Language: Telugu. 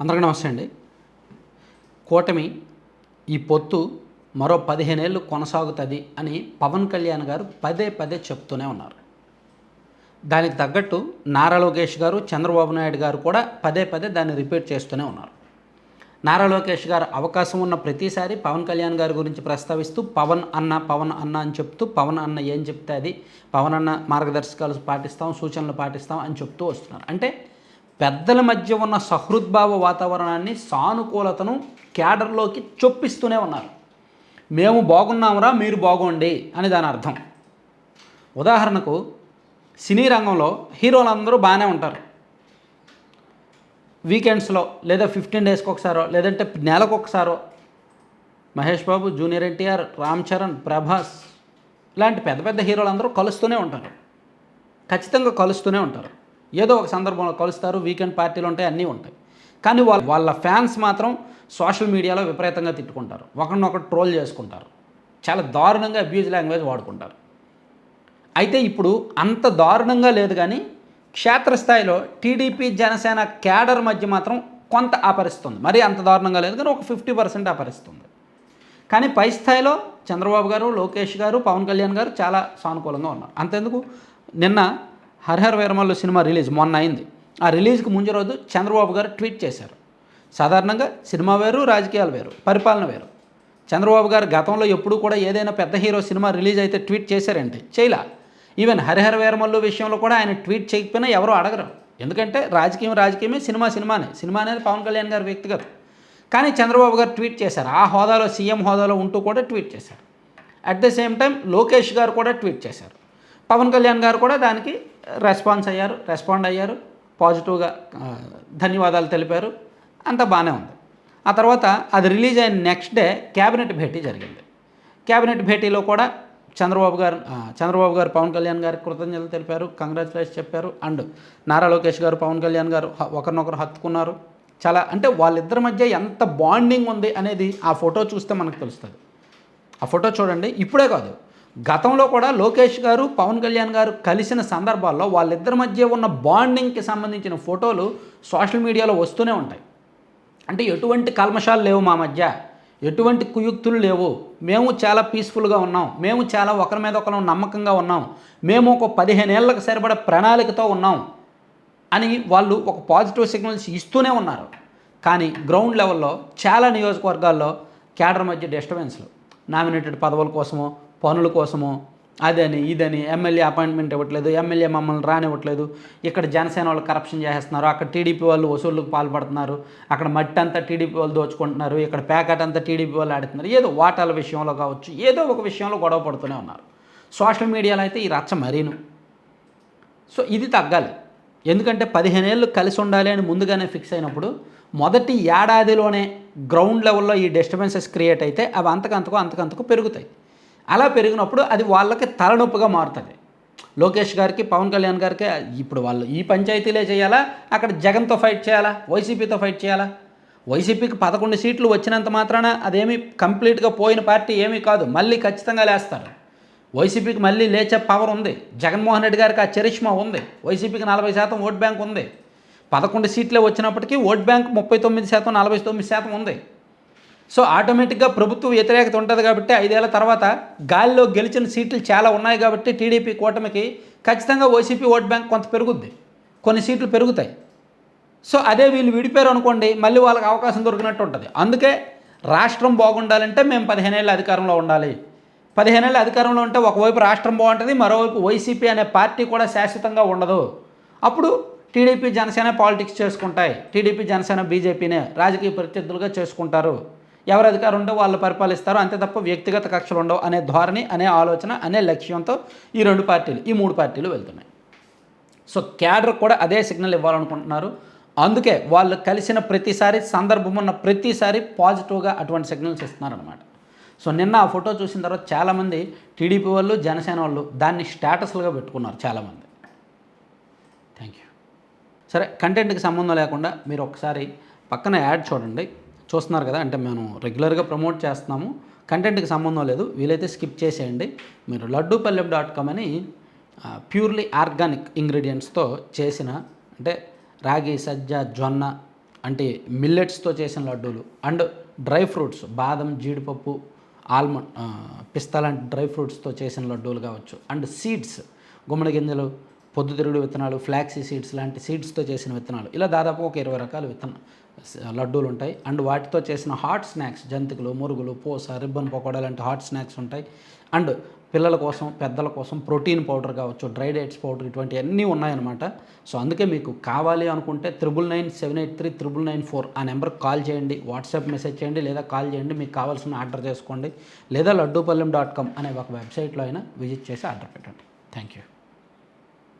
అందరికీ నమస్తే అండి. కూటమి ఈ పొత్తు మరో పదిహేనేళ్ళు కొనసాగుతుంది అని పవన్ కళ్యాణ్ గారు పదే పదే చెప్తూనే ఉన్నారు. దానికి తగ్గట్టు నారా లోకేష్ గారు చంద్రబాబు నాయుడు గారు కూడా పదే పదే దాన్ని రిపీట్ చేస్తూనే ఉన్నారు. నారా లోకేష్ గారు అవకాశం ఉన్న ప్రతిసారి పవన్ కళ్యాణ్ గారి గురించి ప్రస్తావిస్తూ పవన్ అన్న పవన్ అన్న అని చెప్తూ పవన్ అన్న ఏం చెప్తే అది పవన్ అన్న మార్గదర్శకాలు పాటిస్తాం సూచనలు పాటిస్తాం అని చెప్తూ వస్తున్నారు. అంటే పెద్దల మధ్య ఉన్న సహృద్భావ వాతావరణాన్ని సానుకూలతను క్యాడర్లోకి చొప్పిస్తూనే ఉన్నారు. మేము బాగున్నాంరా మీరు బాగోండి అని దాని అర్థం. ఉదాహరణకు సినీ రంగంలో హీరోలందరూ బాగానే ఉంటారు. వీకెండ్స్లో లేదా ఫిఫ్టీన్ డేస్కి ఒకసారో లేదంటే నెలకు ఒకసారో మహేష్ బాబు జూనియర్ ఎన్టీఆర్ రామ్ చరణ్ ప్రభాస్ ఇలాంటి పెద్ద పెద్ద హీరోలందరూ కలుస్తూనే ఉంటారు. ఖచ్చితంగా కలుస్తూనే ఉంటారు. ఏదో ఒక సందర్భంలో కలుస్తారు వీకెండ్ పార్టీలు ఉంటాయి అన్నీ ఉంటాయి. కానీ వాళ్ళ వాళ్ళ ఫ్యాన్స్ మాత్రం సోషల్ మీడియాలో విపరీతంగా తిట్టుకుంటారు. ఒకరినొకరు ట్రోల్ చేసుకుంటారు. చాలా దారుణంగా అబ్యూజ్ లాంగ్వేజ్ వాడుకుంటారు. అయితే ఇప్పుడు అంత దారుణంగా లేదు కానీ క్షేత్రస్థాయిలో టీడీపీ జనసేన క్యాడర్ మధ్య మాత్రం కొంత ఆపరిస్తుంది. మరి అంత దారుణంగా లేదు కానీ ఒక ఫిఫ్టీ పర్సెంట్ ఆపరిస్తుంది. కానీ పై స్థాయిలో చంద్రబాబు గారు లోకేష్ గారు పవన్ కళ్యాణ్ గారు చాలా సానుకూలంగా ఉన్నారు. అంతెందుకు? నిన్న హరిహర వీరమల్లు సినిమా రిలీజ్ మొన్న అయింది. ఆ రిలీజ్కి ముందు రోజు చంద్రబాబు గారు ట్వీట్ చేశారు. సాధారణంగా సినిమా వేరు రాజకీయాలు వేరు పరిపాలన వేరు. చంద్రబాబు గారు గతంలో ఎప్పుడూ కూడా ఏదైనా పెద్ద హీరో సినిమా రిలీజ్ అయితే ట్వీట్ చేశారంటే చేయలా. ఈవెన్ హరిహర వీరమల్లు విషయంలో కూడా ఆయన ట్వీట్ చేయకపోయినా ఎవరూ అడగరు. ఎందుకంటే రాజకీయం రాజకీయమే సినిమా సినిమానే. సినిమా అనేది పవన్ కళ్యాణ్ గారి వ్యక్తిగతం. కానీ చంద్రబాబు గారు ట్వీట్ చేశారు. ఆ హోదాలో సీఎం హోదాలో ఉంటూ కూడా ట్వీట్ చేశారు. At the same time Lokesh garu కూడా ట్వీట్ చేశారు. పవన్ కళ్యాణ్ గారు కూడా దానికి రెస్పాన్స్ అయ్యారు రెస్పాండ్ అయ్యారు పాజిటివ్గా ధన్యవాదాలు తెలిపారు. అంత బాగానే ఉంది. ఆ తర్వాత అది రిలీజ్ అయిన నెక్స్ట్ డే క్యాబినెట్ భేటీ జరిగింది. క్యాబినెట్ భేటీలో కూడా చంద్రబాబు గారు చంద్రబాబు గారు పవన్ కళ్యాణ్ గారికి కృతజ్ఞతలు తెలిపారు కంగ్రాచులేషన్ చెప్పారు. అండ్ నారా లోకేష్ గారు పవన్ కళ్యాణ్ గారు ఒకరినొకరు హత్తుకున్నారు. చాలా అంటే వాళ్ళిద్దరి మధ్య ఎంత బాండింగ్ ఉంది అనేది ఆ ఫోటో చూస్తే మనకు తెలుస్తుంది. ఆ ఫోటో చూడండి ఇప్పుడే కాదు. గతంలో కూడా లోకేష్ గారు పవన్ కళ్యాణ్ గారు కలిసిన సందర్భాల్లో వాళ్ళిద్దరి మధ్య ఉన్న బాండింగ్కి సంబంధించిన ఫోటోలు సోషల్ మీడియాలో వస్తూనే ఉంటాయి. అంటే ఎటువంటి కల్మషాలు లేవు మా మధ్య. ఎటువంటి కుయుక్తులు లేవు. మేము చాలా పీస్ఫుల్గా ఉన్నాం. మేము చాలా ఒకరి మీద ఒకరు నమ్మకంగా ఉన్నాం. మేము ఒక పదిహేను ఏళ్ళకి సరిపడే ప్రణాళికతో ఉన్నాం అని వాళ్ళు ఒక పాజిటివ్ సిగ్నల్స్ ఇస్తూనే ఉన్నారు. కానీ గ్రౌండ్ లెవెల్లో చాలా నియోజకవర్గాల్లో క్యాడర్ మధ్య డిస్టర్బెన్స్లు నామినేటెడ్ పదవుల కోసమో పనుల కోసమో అదని ఇదని ఎమ్మెల్యే అపాయింట్మెంట్ ఇవ్వట్లేదు ఎమ్మెల్యే మమ్మల్ని రానివ్వట్లేదు ఇక్కడ జనసేన వాళ్ళు కరప్షన్ చేసేస్తున్నారు అక్కడ టీడీపీ వాళ్ళు వసూళ్ళకు పాల్పడుతున్నారు అక్కడ మట్టి అంతా టీడీపీ వాళ్ళు దోచుకుంటున్నారు ఇక్కడ ప్యాకెట్ అంతా టీడీపీ వాళ్ళు ఆడుతున్నారు ఏదో వాటాల విషయంలో కావచ్చు ఏదో ఒక విషయంలో గొడవ పడుతూనే ఉన్నారు. సోషల్ మీడియాలో అయితే ఈ రచ్చ మరీను. సో ఇది తగ్గాలి. ఎందుకంటే పదిహేనేళ్ళు కలిసి ఉండాలి అని ముందుగానే ఫిక్స్ అయినప్పుడు మొదటి ఏడాదిలోనే గ్రౌండ్ లెవెల్లో ఈ డిస్టర్బెన్సెస్ క్రియేట్ అయితే అవి అంతకంతకు అంతకంతకు పెరుగుతాయి. అలా పెరిగినప్పుడు అది వాళ్ళకి తలనొప్పిగా మారుతుంది. లోకేష్ గారికి పవన్ కళ్యాణ్ గారికి ఇప్పుడు వాళ్ళు ఈ పంచాయతీలే చేయాలా? అక్కడ జగన్తో ఫైట్ చేయాలా? వైసీపీతో ఫైట్ చేయాలా? వైసీపీకి పదకొండు సీట్లు వచ్చినంత మాత్రాన అదేమి కంప్లీట్గా పోయిన పార్టీ ఏమీ కాదు. మళ్ళీ ఖచ్చితంగా లేస్తారు. వైసీపీకి మళ్ళీ లేచే పవర్ ఉంది. జగన్మోహన్ రెడ్డి గారికి ఆ చరిష్మా ఉంది. వైసీపీకి నలభై శాతం ఓట్ బ్యాంక్ ఉంది. పదకొండు సీట్లే వచ్చినప్పటికీ ఓట్ బ్యాంక్ ముప్పై తొమ్మిది శాతం నలభై తొమ్మిది శాతం ఉంది. సో ఆటోమేటిక్గా ప్రభుత్వ వ్యతిరేకత ఉంటుంది కాబట్టి ఐదేళ్ళ తర్వాత గాలిలో గెలిచిన సీట్లు చాలా ఉన్నాయి కాబట్టి టీడీపీ కూటమికి ఖచ్చితంగా వైసీపీ ఓట్ బ్యాంక్ కొంత పెరుగుద్ది. కొన్ని సీట్లు పెరుగుతాయి. సో అదే వీళ్ళు విడిపోయారు అనుకోండి మళ్ళీ వాళ్ళకి అవకాశం దొరికినట్టు ఉంటుంది. అందుకే రాష్ట్రం బాగుండాలంటే మేము పదిహేనేళ్ళ అధికారంలో ఉండాలి. పదిహేనేళ్ళ అధికారంలో ఉంటే ఒకవైపు రాష్ట్రం బాగుంటుంది మరోవైపు వైసీపీ అనే పార్టీ కూడా శాశ్వతంగా ఉండదు. అప్పుడు టీడీపీ జనసేన పాలిటిక్స్ చేసుకుంటాయి. టీడీపీ జనసేన బీజేపీనే రాజకీయ ప్రత్యర్థులుగా చేసుకుంటారు. ఎవరు అధికారం ఉంటే వాళ్ళు పరిపాలిస్తారు అంతే తప్ప వ్యక్తిగత కక్షలు ఉండవు అనే ధోరణి అనే ఆలోచన అనే లక్ష్యంతో ఈ రెండు పార్టీలు ఈ మూడు పార్టీలు వెళ్తున్నాయి. సో క్యాడర్ కూడా అదే సిగ్నల్ ఇవ్వాలనుకుంటున్నారు. అందుకే వాళ్ళు కలిసిన ప్రతిసారి సందర్భం ఉన్న ప్రతిసారి పాజిటివ్గా అటువంటి సిగ్నల్స్ ఇస్తున్నారనమాట సో నిన్న ఆ ఫోటో చూసిన తర్వాత చాలామంది టీడీపీ వాళ్ళు జనసేన వాళ్ళు దాన్ని స్టేటస్లుగా పెట్టుకున్నారు చాలామంది. Thank you. సరే కంటెంట్కి సంబంధం లేకుండా మీరు ఒకసారి పక్కన యాడ్ చూడండి. చూస్తున్నారు కదా అంటే మేము రెగ్యులర్గా ప్రమోట్ చేస్తున్నాము. కంటెంట్కి సంబంధం లేదు. వీలైతే స్కిప్ చేసేయండి. మీరు లడ్డూపల్లెం డాట్ కామ్ అని ప్యూర్లీ ఆర్గానిక్ ఇంగ్రీడియంట్స్తో చేసిన అంటే రాగి సజ్జ జొన్న అంటే మిల్లెట్స్తో చేసిన లడ్డూలు అండ్ డ్రై ఫ్రూట్స్ బాదం జీడిపప్పు ఆల్మండ్ పిస్తా లాంటి డ్రై ఫ్రూట్స్తో చేసిన లడ్డూలు కావచ్చు. అండ్ సీడ్స్ గుమ్మడి గింజలు పొద్దుతిరుగుడు విత్తనాలు ఫ్లాక్సీ సీడ్స్ లాంటి సీడ్స్తో చేసిన విత్తనాలు. ఇలా దాదాపు ఒక ఇరవై రకాల విత్తన లడ్డూలు ఉంటాయి. అండ్ వాటితో చేసిన హాట్ స్నాక్స్ జంతికలు మురుగులు పూస రిబ్బన్ పకోడా లాంటి హాట్ స్నాక్స్ ఉంటాయి. అండ్ పిల్లల కోసం పెద్దల కోసం ప్రోటీన్ పౌడర్ కావచ్చు డ్రై డేట్స్ పౌడర్ ఇటువంటివన్నీ ఉన్నాయన్నమాట. సో అందుకే మీకు కావాలి అనుకుంటే triple nine seven eight three triple nine four ఆ నెంబర్కి కాల్ చేయండి వాట్సాప్ మెసేజ్ చేయండి లేదా కాల్ చేయండి. మీకు కావాల్సిన ఆర్డర్ చేసుకోండి. లేదా లడ్డూపల్లెం డాట్ కామ్ అనే ఒక వెబ్సైట్లో అయినా విజిట్ చేసి ఆర్డర్ పెట్టండి. Thank you.